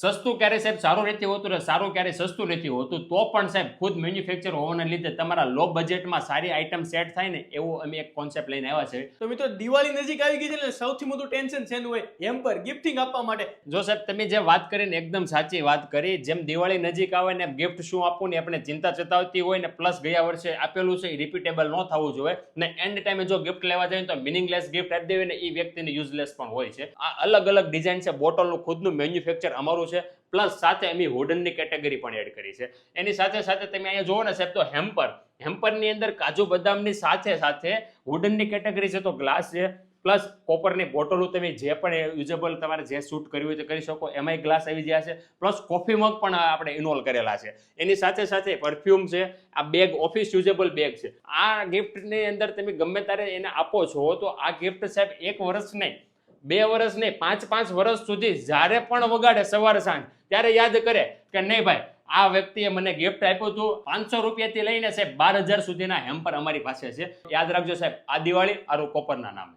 સસ્તું ક્યારે સાહેબ? સારું નથી હોતું ને સારું ક્યારે સસ્તું નથી હોતું? તો પણ સાહેબ ખુદ મેન્યુફેક્ચર હોવાના લીધે તમારા લો બજેટમાં સારી આઇટમ સેટ થાય ને એવો અમે એક કોન્સેપ્ટ લઈને આવ્યા છે. તો મિત્રો દિવાળી નજીક આવી ગઈ છે એટલે સૌથી મોટું ટેન્શન શેનું હોય એમ પર ગિફ્ટિંગ આપવા માટે. જો સાહેબ તમે જે વાત કરીને એકદમ સાચી વાત કરી જેમ દિવાળી નજીક આવે ને ગિફ્ટ શું આપવું ને આપણે ચિંતા ચતાવતી હોય ને પ્લસ ગયા વર્ષે આપેલું છે એ રિપીટેબલ ન થવું જોઈએ. ને એન્ડ ટાઈમે જો ગિફ્ટ લેવા જાય તો મિનિંગલેસ ગિફ્ટ આપી દેવી ને એ વ્યક્તિને યુઝલેસ પણ હોય છે. આ અલગ અલગ ડિઝાઇન છે બોટલનું ખુદનું મેન્યુફેક્ચર અમારું છે. પ્લસ સાથે અમે વુડનની કેટેગરી પણ એડ કરી છે. એની સાથે સાથે તમે અહીંયા જુઓ ને સાહેબ, તો હેમ્પર હેમ્પરની અંદર કાજુ બદામની સાથે સાથે વુડનની કેટેગરી છે, તો ગ્લાસ છે. પ્લસ કોપરની બોટલો તમે જે પણ યુઝેબલ તમારે જે શૂટ કર્યું હોય તે કરી શકો. એમાંય ગ્લાસ આવી ગયા છે. પ્લસ કોફી મગ પણ આપણે ઇન્વોલ્વ કરેલા છે. એની સાથે સાથે પરફ્યુમ છે. આ બેગ ઓફિસ યુઝેબલ બેગ છે. આ ગિફ્ટની અંદર તમે ગમે ત્યારે એને આપો છો, તો આ ગિફ્ટ સાહેબ એક વર્ષ નહીં બે વર્ષ નહીં, પાંચ પાંચ વર્ષ સુધી જ્યારે પણ વગાડે સવારે સાંજ, ત્યારે યાદ કરે કે નહીં ભાઈ, આ વ્યક્તિએ મને ગિફ્ટ આપ્યું હતું પાંચસો રૂપિયાથી લઈને સાહેબ બાર હજાર સુધીના હેમ્પર અમારી પાસે છે. યાદ રાખજો સાહેબ, આ દિવાળી આરું કોપરના નામે.